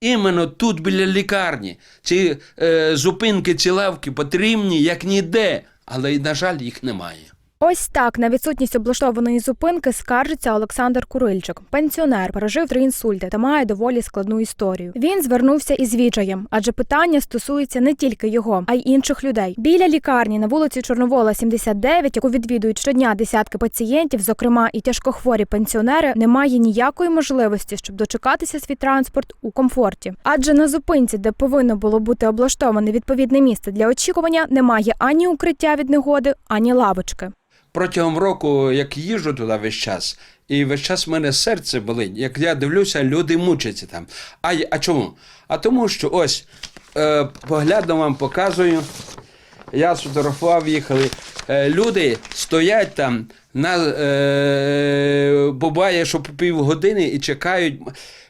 Іменно тут біля лікарні. Ці е, зупинки, ці лавки потрібні як ніде, але, на жаль, їх немає. Ось так на відсутність облаштованої зупинки скаржиться Олександр Курильчик. Пенсіонер пережив три інсульти та має доволі складну історію. Він звернувся із відчаєм, адже питання стосується не тільки його, а й інших людей. Біля лікарні на вулиці Чорновола, 79, яку відвідують щодня десятки пацієнтів, зокрема і тяжкохворі пенсіонери, немає ніякої можливості, щоб дочекатися свій транспорт у комфорті. Адже на зупинці, де повинно було бути облаштоване відповідне місце для очікування, немає ані укриття від негоди, ані лавочки. Протягом року, як їжджу туди весь час, і весь час в мене серце болить. Як я дивлюся, люди мучаться там. А, а чому? А тому, що ось е, поглядно вам показую. Я сфотографував, їхали. Е, люди стоять там, на, е, буває, що по півгодини і чекають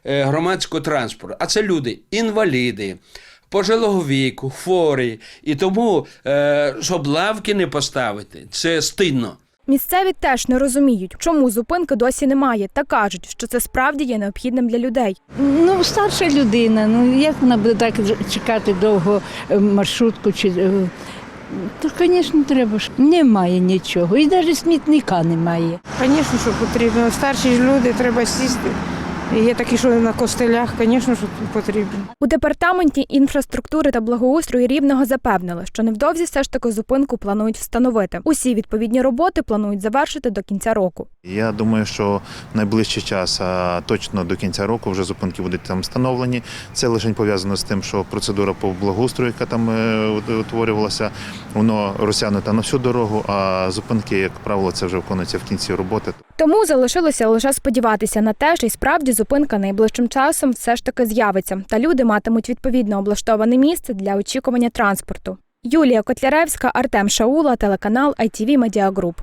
е, громадського транспорту. А це люди, інваліди, пожилого віку, хворі. І тому, е, щоб лавки не поставити, це стидно. Місцеві теж не розуміють, чому зупинки досі немає, та кажуть, що це справді є необхідним для людей. Ну, старша людина, ну як вона буде так чекати довго е, маршрутку чи. е, То, звісно, треба ж. Немає нічого. І навіть смітника немає. Звісно, що потрібно. Старші ж люди треба сісти. І Є такі, що на костелях, звісно, що потрібно. У департаменті інфраструктури та благоустрою рівного запевнили, що невдовзі все ж таки зупинку планують встановити. Усі відповідні роботи планують завершити до кінця року. Я думаю, що в найближчий час, а точно до кінця року, вже зупинки будуть там встановлені. Це лише пов'язано з тим, що процедура по благоустрою, яка там е, утворювалася, воно розтягнута на всю дорогу. А зупинки, як правило, це вже виконується в кінці роботи. Тому залишилося лише сподіватися на те, що й справді зупинка найближчим часом все ж таки з'явиться, та люди матимуть відповідно облаштоване місце для очікування транспорту. Юлія Котляревська, Артем Шаула, телеканал ITV Media Group.